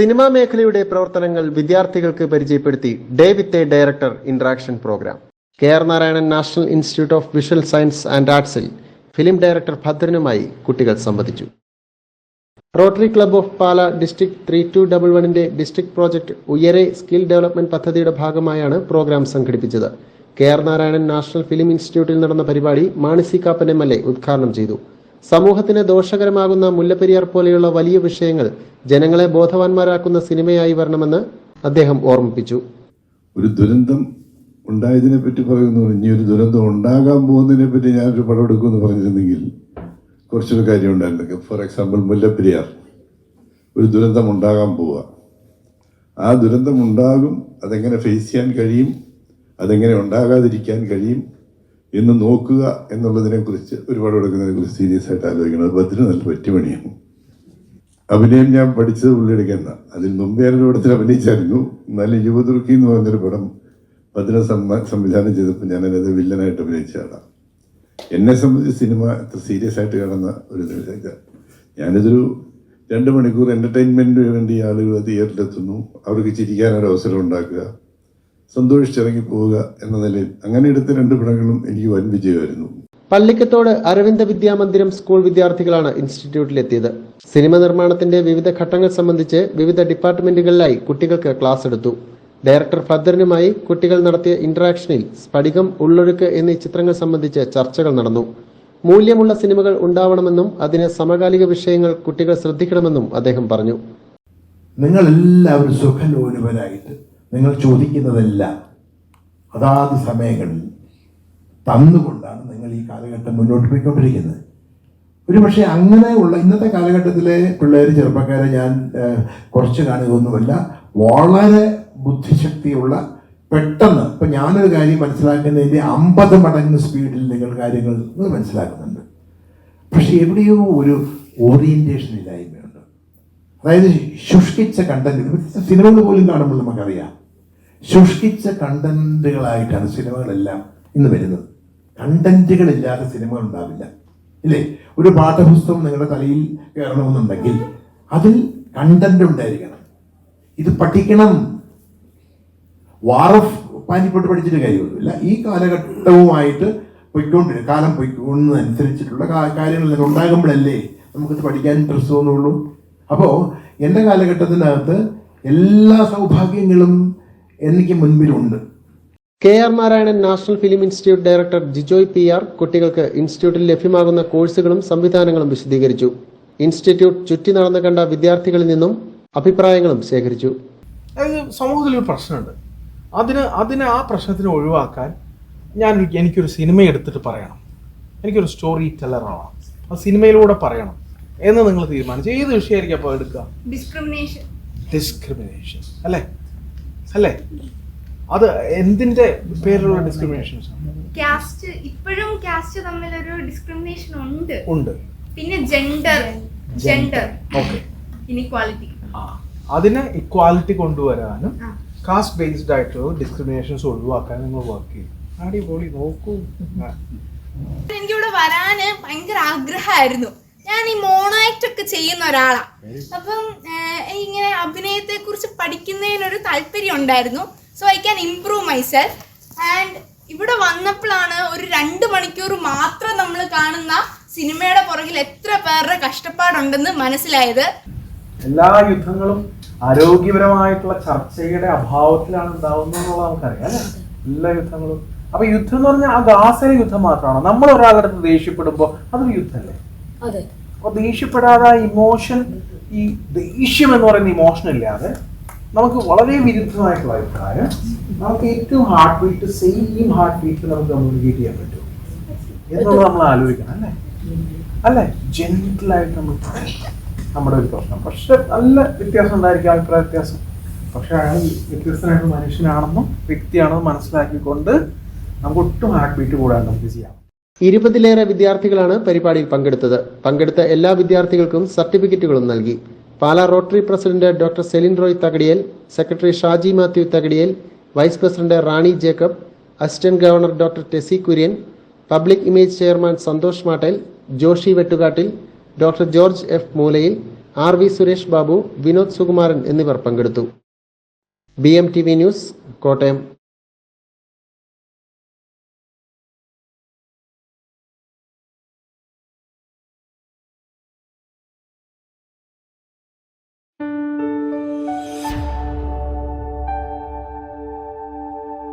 Cinema മേഖലയുടെ പ്രവർത്തനങ്ങൾ വിദ്യാർത്ഥികൾക്ക് പരിചയപ്പെടുത്തി day with a director interaction programme. K R Narayanan national institute of visual science and ആർട്സിൽ film director ഭദ്രനുമായി കുട്ടികൾ സംവദിച്ചു. Rotary club of Pala district three two double വണ്ണിന്റെ district project ഉയരെ skill development പദ്ധതിയുടെ ഭാഗമായാണ് പ്രോഗ്രാം സംഘടിപ്പിച്ചത്. K R Narayanan national film ഇൻസ്റ്റിറ്റ്യൂട്ടിൽ നടന്ന പരിപാടി Mani C Kappan M L A ഉദ്ഘാടനം ചെയ്തു. സമൂഹത്തിന് ദോഷകരമാകുന്ന മുല്ലപ്പെരിയാർ പോലെയുള്ള വലിയ വിഷയങ്ങൾ ജനങ്ങളെ ബോധവാന്മാരാക്കുന്ന സിനിമയായി വരണമെന്ന് അദ്ദേഹം ഓർമ്മിപ്പിച്ചു. ഒരു ദുരന്തം ഉണ്ടായതിനെ പറ്റി പറയുന്നു. ഇനി ഒരു ദുരന്തം ഉണ്ടാകാൻ പോകുന്നതിനെ പറ്റി ഞാനൊരു പടം എടുക്കുമെന്ന് പറഞ്ഞിരുന്നെങ്കിൽ കുറച്ചൊരു കാര്യം ഉണ്ടായിരുന്നു ഫോർ എക്സാമ്പിൾ മുല്ലപ്പെരിയാർ. ഒരു ദുരന്തം ഉണ്ടാകാൻ പോവുക. ആ ദുരന്തം ഉണ്ടാകും. അതെങ്ങനെ ഫേസ് ചെയ്യാൻ കഴിയും? അതെങ്ങനെ ഉണ്ടാകാതിരിക്കാൻ കഴിയും? എന്ന് നോക്കുക എന്നുള്ളതിനെക്കുറിച്ച് കുറിച്ച് ഒരുപാട് എടുക്കുന്നതിനെ കുറിച്ച് സീരിയസ് ആയിട്ട് ആലോചിക്കണം. അത് ഭദ്ര നല്ല പറ്റുപണിയാണ്. അഭിനയം ഞാൻ പഠിച്ചത് പുള്ളിയെടുക്കുന്ന അതിൽ മുമ്പേ ഒരു പടത്തിൽ അഭിനയിച്ചായിരുന്നു. എന്നാലും യുവതുർക്കി എന്ന് പറഞ്ഞൊരു പടം ഭദ്ര സംവിധാനം ചെയ്തപ്പോൾ ഞാൻ അതിനകത്ത് വില്ലനായിട്ട് അഭിനയിച്ചതാണ് എന്നെ സംബന്ധിച്ച് സിനിമ അത്ര സീരിയസ് ആയിട്ട് കാണുന്ന ഒരു ഞാനിതൊരു രണ്ട് മണിക്കൂർ എന്റർടൈൻമെന്റിന് വേണ്ടി ആളുകൾ തിയേറ്ററിലെത്തുന്നു അവർക്ക് ചിരിക്കാൻ ഒരു അവസരം ഉണ്ടാക്കുക. സന്തോഷിച്ചിറങ്ങി പോവുക എന്ന നിലയിൽ അങ്ങനെ എടുത്ത രണ്ട് പടങ്ങളും എനിക്ക് വൻ വിജയമായിരുന്നു. പള്ളിക്കത്തോട് അരവിന്ദ വിദ്യാമന്ദിരം സ്കൂൾ വിദ്യാർത്ഥികളാണ് ഇൻസ്റ്റിറ്റ്യൂട്ടിലെത്തിയത്. സിനിമ നിർമ്മാണത്തിന്റെ വിവിധ ഘട്ടങ്ങൾ സംബന്ധിച്ച് വിവിധ ഡിപ്പാർട്ട്മെന്റുകളിലായി കുട്ടികൾക്ക് ക്ലാസ് എടുത്തു. ഡയറക്ടർ ഭദ്രനുമായി കുട്ടികൾ നടത്തിയ ഇന്ററാക്ഷനിൽ സ്ഫടികം ഉള്ളൊഴുക്ക് എന്നീ ചിത്രങ്ങൾ സംബന്ധിച്ച് ചർച്ചകൾ നടന്നു. മൂല്യമുള്ള സിനിമകൾ ഉണ്ടാവണമെന്നും അതിന് സമകാലിക വിഷയങ്ങൾ കുട്ടികൾ ശ്രദ്ധിക്കണമെന്നും അദ്ദേഹം പറഞ്ഞു. നിങ്ങൾ നിങ്ങളെല്ലാവരും സുഖലോലുപരായിട്ട് നിങ്ങൾ ചോദിക്കുന്നതെല്ലാം. അതാത് സമയങ്ങളിൽ തന്നുകൊണ്ടാണ് നിങ്ങൾ ഈ കാലഘട്ടം മുന്നോട്ട് പോയിക്കൊണ്ടിരിക്കുന്നത്. ഒരു പക്ഷേ അങ്ങനെയുള്ള ഇന്നത്തെ കാലഘട്ടത്തിലെ പിള്ളേർ ചെറുപ്പക്കാരെ ഞാൻ കുറച്ച് കാണുകയൊന്നുമല്ല. വളരെ ബുദ്ധിശക്തിയുള്ള പെട്ടെന്ന് ഇപ്പം ഞാനൊരു കാര്യം മനസ്സിലാക്കുന്നതിന്റെ അമ്പത് മടങ്ങ് സ്പീഡിൽ നിങ്ങൾ കാര്യങ്ങൾ മനസ്സിലാക്കുന്നുണ്ട്. പക്ഷെ എവിടെയോ ഒരു ഓറിയന്റേഷൻ ഇല്ലായ്മയുണ്ട്. അതായത് ശുഷ്കിച്ച കണ്ടന്റ് സിനിമകൾ പോലും കാണുമ്പോൾ നമുക്കറിയാം. ശുഷ്കിച്ച കണ്ടന്റുകളായിട്ടാണ് സിനിമകളെല്ലാം ഇന്ന് വരുന്നത്. കണ്ടന്റുകളില്ലാതെ സിനിമകൾ ഉണ്ടാവില്ല. ഇല്ലേ? ഒരു പാഠപുസ്തകം നിങ്ങളുടെ തലയിൽ കയറണമെന്നുണ്ടെങ്കിൽ അതിൽ കണ്ടന്റ് ഉണ്ടായിരിക്കണം. ഇത് പഠിക്കണം. വാറഫ് പാനിപ്പോട്ട് പഠിച്ചിട്ട് കാര്യമൊന്നുമില്ല. ഈ കാലഘട്ടവുമായിട്ട് പൊയ്ക്കൊണ്ടിരിക്കും. കാലം പോയിക്കൊണ്ടതനുസരിച്ചിട്ടുള്ള കാര്യങ്ങൾ ഉണ്ടാകുമ്പോഴല്ലേ നമുക്കിത് പഠിക്കാൻ ഇൻട്രസ്റ്റ് തോന്നുള്ളൂ. അപ്പോൾ എന്റെ കാലഘട്ടത്തിനകത്ത് എല്ലാ സൗഭാഗ്യങ്ങളും എനിക്ക് മുൻപിലുണ്ട്. K R Narayanan national film institute director Jijoy P R കുട്ടികൾക്ക് ഇൻസ്റ്റിറ്റ്യൂട്ടിൽ ലഭ്യമാകുന്ന കോഴ്സുകളും സംവിധാനങ്ങളും വിശദീകരിച്ചു. ഇൻസ്റ്റിറ്റ്യൂട്ട് ചുറ്റി നടന്നു കണ്ട വിദ്യാർത്ഥികളിൽ നിന്നും അഭിപ്രായങ്ങളും ശേഖരിച്ചു. അതായത് സമൂഹത്തിലൊരു പ്രശ്നമുണ്ട്. അതിന് അതിനെ ആ പ്രശ്നത്തിന് ഒഴിവാക്കാൻ ഞാൻ ഒരു- എനിക്കൊരു സിനിമ എടുത്തിട്ട് പറയണം. എനിക്കൊരു സ്റ്റോറി ടെല്ലർ ആവണം. ആ സിനിമയിലൂടെ പറയണം. എന്ന് നിങ്ങൾ തീരുമാനിച്ചു. ഏത് വിഷയമായിരിക്കും അപ്പോൾ എടുക്കുക? ഡിസ്ക്രിമിനേഷൻ ഡിസ്ക്രിമിനേഷൻ അല്ലേ? അല്ലേ? അത് എന്തിന്റെ പേരിലുള്ള ഡിസ്ക്രിമിനേഷൻസ് കാസ്റ്റ് ഇപ്പോഴും കാസ്റ്റ് തമ്മിലൊരു ഡിസ്ക്രിമിനേഷൻ ഉണ്ട്. ഉണ്ട്. പിന്നെ ജെൻഡർ ജെൻഡർ ഓക്കെ ഇനിക്വാലിറ്റി ആ അതിനെ ഇക്വാലിറ്റി കൊണ്ടുവരാനും കാസ്റ്റ് ബേസ്ഡ് ആയിട്ടുള്ള ഡിസ്ക്രിമിനേഷൻസ് ഒഴിവാക്കാൻ നിങ്ങൾ വർക്ക് ചെയ്യും. അടിപൊളി നോക്കൂ. എനിക്കിവിടെ വരാന് ഭയങ്കര ആഗ്രഹമായിരുന്നു. ഞാൻ ഈ മോണോആക്ട് ഒക്കെ ചെയ്യുന്ന ഒരാളാ. അപ്പം ഇങ്ങനെ അഭിനയത്തെ കുറിച്ച് പഠിക്കുന്നതിനൊരു താല്പര്യം ഉണ്ടായിരുന്നു. So I can improve myself and ഇവിടെ വന്നപ്പോഴാണ് ഒരു രണ്ട് മണിക്കൂർ മാത്രം നമ്മൾ കാണുന്ന സിനിമയുടെ പുറകിൽ എത്ര പേരുടെ കഷ്ടപ്പാടുണ്ടെന്ന് മനസ്സിലായത്. എല്ലാ യുദ്ധങ്ങളും ആരോഗ്യപരമായിട്ടുള്ള ചർച്ചയുടെ അഭാവത്തിലാണ് ഉണ്ടാവുന്നത് എന്നുള്ളത് നമുക്കറിയാം അല്ലേ? എല്ലാ യുദ്ധങ്ങളും. അപ്പൊ യുദ്ധം എന്ന് പറഞ്ഞാൽ ആ ഗാസയിലെ യുദ്ധം മാത്രമാണോ? നമ്മൾ ഒരാളുടെ അടുത്ത് ദേഷ്യപ്പെടുമ്പോൾ അതൊരു യുദ്ധമല്ലേ? അതെ അപ്പൊ ദേഷ്യപ്പെടാതെ ആ ഇമോഷൻ ഈ ദേഷ്യം എന്ന് പറയുന്ന ഇമോഷൻ ഇല്ലാതെ നമുക്ക് വളരെ വിരുദ്ധമായിട്ടുള്ള അഭിപ്രായം. നമുക്ക് ഏറ്റവും heart beat same heart beat നമുക്ക് കമ്മ്യൂണിക്കേറ്റ് ചെയ്യാൻ പറ്റും. എന്നുള്ളത് നമ്മൾ ആലോചിക്കണം അല്ലേ? അല്ലേ? ജെന്റിലായിട്ട് നമ്മൾ നമ്മുടെ ഒരു പ്രശ്നം. പക്ഷെ നല്ല വ്യത്യാസം ഉണ്ടായിരിക്കും അഭിപ്രായ വ്യത്യാസം. പക്ഷെ അയാൾ വ്യത്യസ്തനായിട്ടുള്ള മനുഷ്യനാണെന്നും വ്യക്തിയാണെന്നും മനസ്സിലാക്കിക്കൊണ്ട് നമുക്ക് ഒട്ടും ഹാർട്ട് ബീറ്റ് കൂടാതെ നമുക്ക് ചെയ്യാം. ഇരുപതിലേറെ വിദ്യാർത്ഥികളാണ് പരിപാടിയിൽ പങ്കെടുത്തത്. പങ്കെടുത്ത എല്ലാ വിദ്യാർത്ഥികൾക്കും സർട്ടിഫിക്കറ്റുകളും നൽകി. Pala rotary president doctor Celine Roy Thakadiyel secretary Shaji Mathew Thakadiyel vice president Rani Jacob assistant governor doctor Tessy Kurian public image chairman Santhosh Mattel Joshi Vettukattil doctor George F Moolayil R V Suresh Babu Vinod Sukumaran എന്നിവർ പങ്കെടുത്തു. B M T V news Kottayam.